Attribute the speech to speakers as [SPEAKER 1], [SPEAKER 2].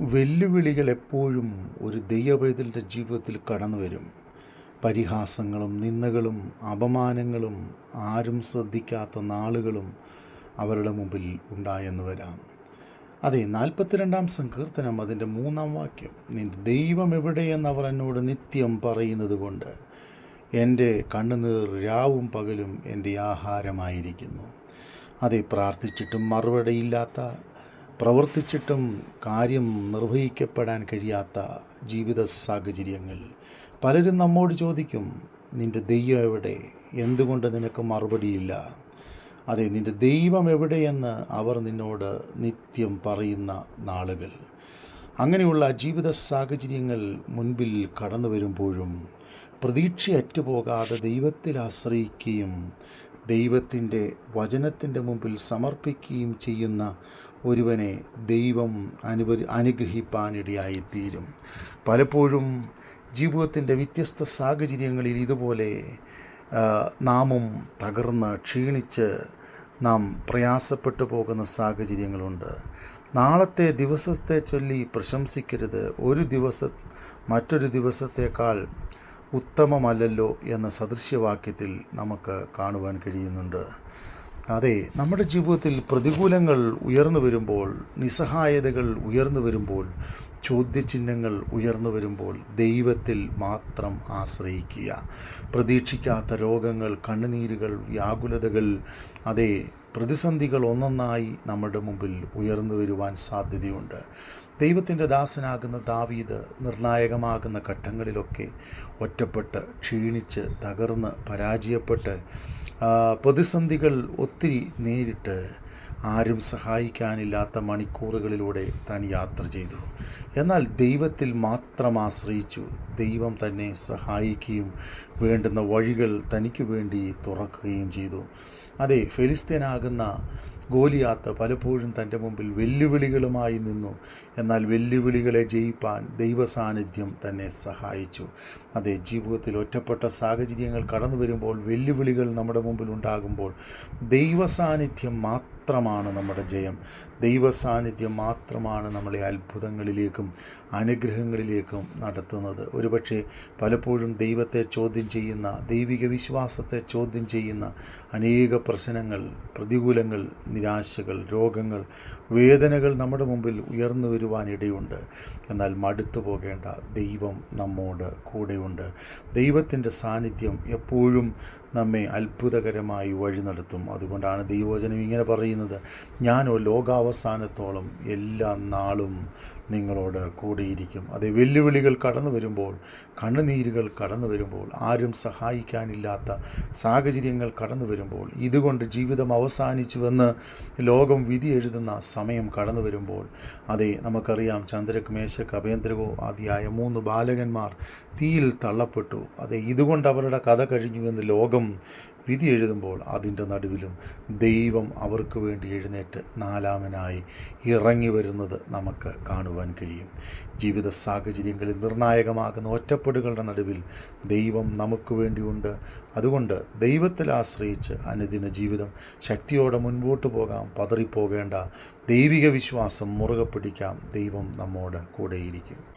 [SPEAKER 1] വെല്ലുവിളികൾ എപ്പോഴും ഒരു ദൈവപൈതലിന്റെ ജീവിതത്തിൽ കടന്നു വരും. പരിഹാസങ്ങളും നിന്ദകളും അപമാനങ്ങളും ആരും ശ്രദ്ധിക്കാത്ത നാളുകളും അവരുടെ മുമ്പിൽ ഉണ്ടായെന്ന് വരാം. അതെ നാൽപ്പത്തിരണ്ടാം സങ്കീർത്തനം അതിന്റെ മൂന്നാം വാക്യം. നിന്റെ ദൈവം എവിടെയെന്ന് അവർ എന്നോട് നിത്യം പറയുന്നത് കൊണ്ട് എന്റെ കണ്ണുനീർ രാവും പകലും എന്റെ ആഹാരമായിരിക്കുന്നു. അതെ പ്രാർത്ഥിച്ചിട്ടും മറുപടിയില്ലാത്ത പ്രവർത്തിച്ചിട്ടും കാര്യം നിർവഹിക്കപ്പെടാൻ കഴിയാത്ത ജീവിത സാഹചര്യങ്ങൾ. പലരും നമ്മോട് ചോദിക്കും നിന്റെ ദൈവം എവിടെ? എന്തുകൊണ്ട് നിനക്ക് മറുപടിയില്ല അതെ നിന്റെ ദൈവം എവിടെയെന്ന് അവർ നിന്നോട് നിത്യം പറയുന്ന നാളുകൾ. അങ്ങനെയുള്ള ജീവിത സാഹചര്യങ്ങൾ മുൻപിൽ കടന്നു വരുമ്പോഴും പ്രതീക്ഷയറ്റുപോകാതെ ദൈവത്തിൽ ആശ്രയിക്കുകയും ദൈവത്തിന്റെ വചനത്തിന്റെ മുമ്പിൽ സമർപ്പിക്കുകയും ചെയ്യുന്ന ഒരുവനെ ദൈവം അനുവ അനുഗ്രഹിപ്പാനിടയായിത്തീരും. പലപ്പോഴും ജീവിതത്തിന്റെ വ്യത്യസ്ത സാഹചര്യങ്ങളിൽ ഇതുപോലെ നാമും തകർന്ന് ക്ഷീണിച്ച് നാം പ്രയാസപ്പെട്ടു പോകുന്ന സാഹചര്യങ്ങളുണ്ട്. നാളത്തെ ദിവസത്തെ ചൊല്ലി പ്രശംസിക്കരുത്. ഒരു ദിവസം മറ്റൊരു ദിവസത്തേക്കാൾ ഉത്തമമല്ലല്ലോ എന്ന സദൃശ്യവാക്യത്തിൽ നമുക്ക് കാണുവാൻ കഴിയുന്നുണ്ട്. അതെ നമ്മുടെ ജീവിതത്തിൽ പ്രതികൂലങ്ങൾ ഉയർന്നു വരുമ്പോൾ നിസ്സഹായതകൾ ഉയർന്നു വരുമ്പോൾ ചോദ്യചിഹ്നങ്ങൾ ഉയർന്നു വരുമ്പോൾ ദൈവത്തിൽ മാത്രം ആശ്രയിക്കുക. പ്രതീക്ഷിക്കാത്ത രോഗങ്ങൾ കണ്ണുനീരുകൾ വ്യാകുലതകൾ അതെ പ്രതിസന്ധികൾ ഒന്നൊന്നായി നമ്മുടെ മുമ്പിൽ ഉയർന്നു വരുവാൻ സാധ്യതയുണ്ട്. ദൈവത്തിന്റെ ദാസനാകുന്ന ദാവീദ് നിർണായകമാകുന്ന ഘട്ടങ്ങളിലൊക്കെ ഒറ്റപ്പെട്ട് ക്ഷീണിച്ച് തകർന്ന് പരാജയപ്പെട്ട് പ്രതിസന്ധികൾ ഒത്തിരി നേരിട്ട് ആരും സഹായിക്കാനില്ലാത്ത മണിക്കൂറുകളിലൂടെ താൻ യാത്ര ചെയ്തു. എന്നാൽ ദൈവത്തിൽ മാത്രം ആശ്രയിച്ചു. ദൈവം തന്നെ സഹായിക്കുകയും വേണ്ടുന്ന വഴികൾ തനിക്ക് വേണ്ടി തുറക്കുകയും ചെയ്തു. അതെ ഫെലിസ്തീനാകുന്ന ഗോലിയാത്ത് പലപ്പോഴും തന്റെ മുമ്പിൽ വെല്ലുവിളികളുമായി നിന്നു. എന്നാൽ വെല്ലുവിളികളെ ജയിപ്പാൻ ദൈവസാന്നിധ്യം തന്നെ സഹായിച്ചു. അതെ ജീവിതത്തിൽ ഒറ്റപ്പെട്ട സാഹചര്യങ്ങൾ കടന്നു വരുമ്പോൾ വെല്ലുവിളികൾ നമ്മുടെ മുമ്പിൽ ഉണ്ടാകുമ്പോൾ ദൈവ സാന്നിധ്യം മാത്രമാണ് നമ്മുടെ ജയം. ദൈവ സാന്നിധ്യം മാത്രമാണ് നമ്മളെ അത്ഭുതങ്ങളിലേക്കും അനുഗ്രഹങ്ങളിലേക്കും നടത്തുന്നത്. ഒരുപക്ഷെ പലപ്പോഴും ദൈവത്തെ ചോദ്യം ചെയ്യുന്ന ദൈവിക വിശ്വാസത്തെ ചോദ്യം ചെയ്യുന്ന അനേക പ്രശ്നങ്ങൾ പ്രതികൂലങ്ങൾ നിരാശകൾ രോഗങ്ങൾ വേദനകൾ നമ്മുടെ മുമ്പിൽ ഉയർന്നു വരുവാനിടയുണ്ട്. എന്നാൽ മടുത്തു പോകേണ്ട ദൈവം നമ്മോട് കൂടെയുണ്ട്. ദൈവത്തിന്റെ സാന്നിധ്യം എപ്പോഴും നമ്മെ അത്ഭുതകരമായി വഴി നടത്തും. അതുകൊണ്ടാണ് ദൈവവചനം ഇങ്ങനെ പറയുന്നത്. ഞാനോ ലോകാവസാനത്തോളം എല്ലാ നാളും നിങ്ങളോട് കൂടിയിരിക്കും. അതേ വെല്ലുവിളികൾ കടന്നു വരുമ്പോൾ കണ്ണുനീരുകൾ കടന്നു വരുമ്പോൾ ആരും സഹായിക്കാനില്ലാത്ത സാഹചര്യങ്ങൾ കടന്നു വരുമ്പോൾ ഇതുകൊണ്ട് ജീവിതം അവസാനിച്ചുവെന്ന് ലോകം വിധി എഴുതുന്ന സമയം കടന്നു വരുമ്പോൾ അതേ നമുക്കറിയാം ചന്ദ്രക് മേശക് അഭേന്ദ്രകോ ആദിയായ മൂന്ന് ബാലകന്മാർ തീയിൽ തള്ളപ്പെട്ടു. അതെ ഇതുകൊണ്ട് അവരുടെ കഥ കഴിഞ്ഞു എന്ന് ലോകം വിധി എഴുതുമ്പോൾ അതിന്റെ നടുവിലും ദൈവം അവർക്ക് വേണ്ടി എഴുന്നേറ്റ് നാലാമനായി ഇറങ്ങി വരുന്നത് നമുക്ക് കാണുവാൻ കഴിയും. ജീവിത സാഹചര്യങ്ങളിൽ നിർണായകമാകുന്ന ഒറ്റപ്പെടുകളുടെ നടുവിൽ ദൈവം നമുക്ക് വേണ്ടിയുണ്ട്. അതുകൊണ്ട് ദൈവത്തിൽ ആശ്രയിച്ച് അനുദിന ജീവിതം ശക്തിയോടെ മുൻപോട്ട് പോകാം പതറിപ്പോകേണ്ട ദൈവിക വിശ്വാസം മുറുകെ പിടിക്കാം. ദൈവം നമ്മോട് കൂടെയിരിക്കും.